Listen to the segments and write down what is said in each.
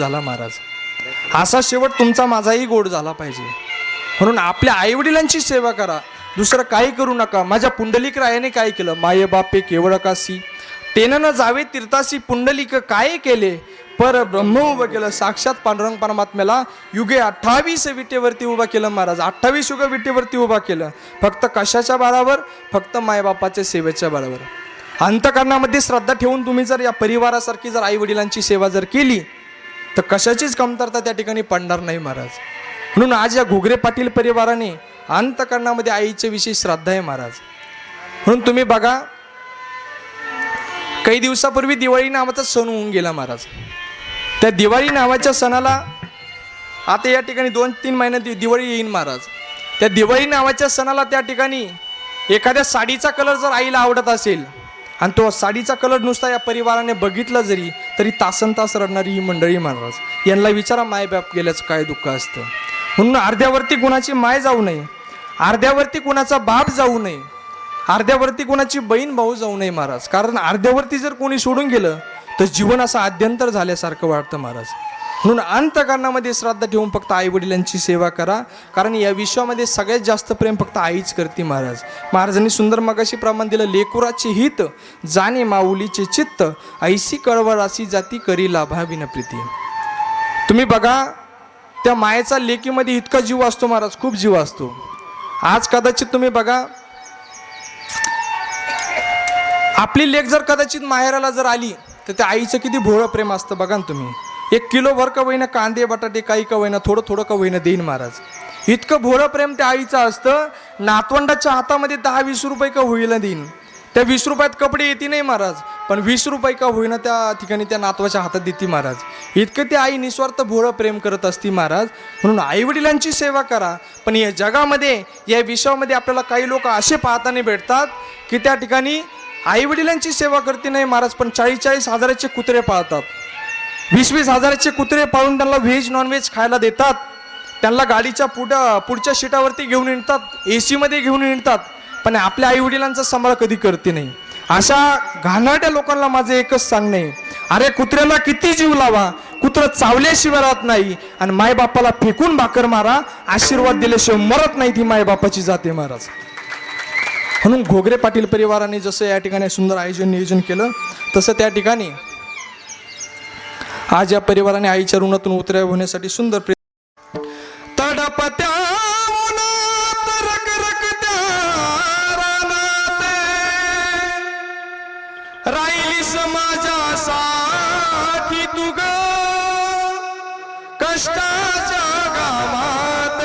झाला महाराज. असा शेवट तुमचा माझाही गोड झाला पाहिजे. म्हणून आपल्या आईवडिलांची सेवा करा. दुसरं काही करू नका. माझ्या पुंडलिक रायाने काय केलं? माये बापे केवळ कासी तेनं न जावे तीर्थासी पुंडलिक काय केले? पर ब्रह्म उभं केलं. साक्षात पांडुरंग परमात्म्याला युगे अठ्ठावीस विटेवरती उभा केलं महाराज. अठ्ठावीस युग विटेवरती उभा केलं. फक्त कशाच्या बारावर? फक्त मायबापाच्या सेवेच्या बारावर. अंतकरणामध्ये श्रद्धा ठेवून तुम्ही जर या परिवारासारखी जर आई वडिलांची सेवा जर केली तर कशाचीच कमतरता त्या ठिकाणी पडणार नाही महाराज. म्हणून आज या घुगरे पाटील परिवाराने अंतकरणामध्ये आईच्या विषयी श्रद्धा आहे महाराज. म्हणून तुम्ही बघा काही दिवसापूर्वी दिवाळी नावाचा सण होऊन गेला महाराज. त्या दिवाळी नावाच्या सणाला आता या ठिकाणी दोन तीन महिन्यात दिवाळी येईन महाराज. त्या दिवाळी नावाच्या सणाला त्या ठिकाणी एखाद्या साडीचा कलर जर आईला आवडत असेल आणि तो साडीचा कलर नुसता या परिवाराने बघितला जरी तरी तासन तास रडणारी ही मंडळी महाराज यांना विचारा मायबाप गेल्याचं काय दुःख असतं. म्हणून अर्ध्यावरती कुणाची माय जाऊ नये अर्ध्यावरती कुणाचा बाप जाऊ नये अर्ध्यावरती कोणाची बहीण भाऊ जाऊ नये महाराज. कारण अर्ध्यावरती जर कोणी सोडून गेलं तर जीवन असं आद्यंतर झाल्यासारखं वाटतं महाराज. म्हणून अंतकरणामध्ये श्राद्ध ठेवून फक्त आई वडिलांची सेवा करा. कारण या विश्वामध्ये सगळ्यात जास्त प्रेम फक्त आईच करते महाराज. महाराजांनी सुंदर मगाशी प्रमाण दिलं लेकुराचे हित जाणे माऊलीचे चित्त ऐसी कळवळासी जाती करी लाभाविन प्रीती. तुम्ही बघा त्या मायेचा लेकीमध्ये इतका जीव असतो महाराज खूप जीव असतो. आज कदाचित तुम्ही बघा आपली लेख जर कदाचित माहेराला जर आली तर त्या आईचं किती भोळं प्रेम असतं बघा ना तुम्ही. एक किलो भर का होईना कांदे बटाटे काही का होईना थोडं थोडं का होईना देईन महाराज. इतकं भोरं प्रेम त्या आईचं असतं नातवंडाच्या हातामध्ये दहा वीस रुपये का होईना देईन. त्या वीस रुपयात कपडे येते नाही महाराज पण वीस रुपये का होईना त्या ठिकाणी त्या नातवाच्या हातात देते महाराज. इतकं ते आई निस्वार्थ भोळं प्रेम करत असती महाराज. म्हणून आईवडिलांची सेवा करा पण या जगामध्ये या विश्वामध्ये आपल्याला काही लोक असे पाहताना भेटतात की त्या ठिकाणी आईवडिलांची सेवा करते नाही महाराज पण चाळीस चाळीस हजाराचे कुत्रे पाळतात. वीस वीस हजाराचे कुत्रे पाळून त्यांना व्हेज नॉनव्हेज खायला देतात. त्यांना गाडीच्या पुढं पुढच्या शीटावरती घेऊन येतात ए सीमध्ये घेऊन येतात. पण आपल्या आईवडिलांचा सांभाळ कधी करते नाही. अशा घाणाट्या लोकांना माझं एकच सांगणे अरे कुत्र्याला किती जीव लावा? कुत्र चावल्याशिवाय राहत नाही. आणि मायबापाला फेकून भाकर मारा आशीर्वाद दिल्याशिवाय मरत नाही ती मायबापाची जाते महाराज. म्हणून घोगरे पाटील परिवाराने जसं या ठिकाणी सुंदर आयोजन नियोजन केलं तसं त्या ठिकाणी आज या परिवाराने आईच्या ऋणातून उतऱ्या होण्यासाठी सुंदर प्रयत्न तडपत्या उन्हात रखरखत्या रानात. राहिलीस माझ्यासाठी तू ग कष्टाच्या गावात.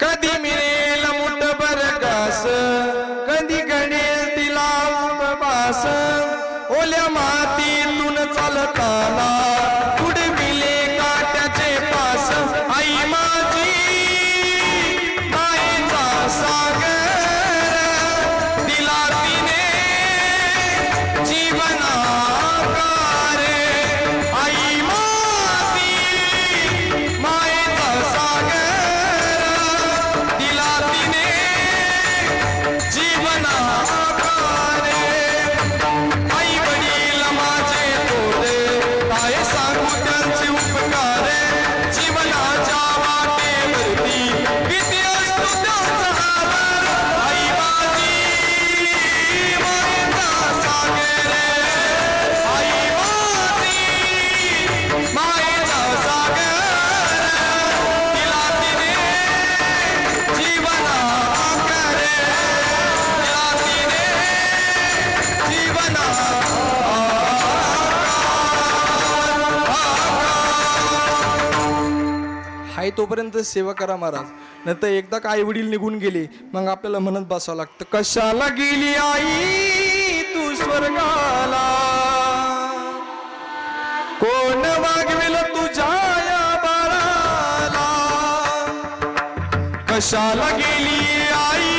कधी मिळेल मुठभर घास कधी गणेल तिला उपवास ओल्या माती आहे तोपर्यंत सेवा करा महाराज. नंतर एकदा का आई वडील निघून गेले मग आपल्याला म्हणत बसावं लागतं कशाला गेली आई तू स्वर्गाला? कोण मागविल तुझ्या या बाळाला? कशाला गेली आई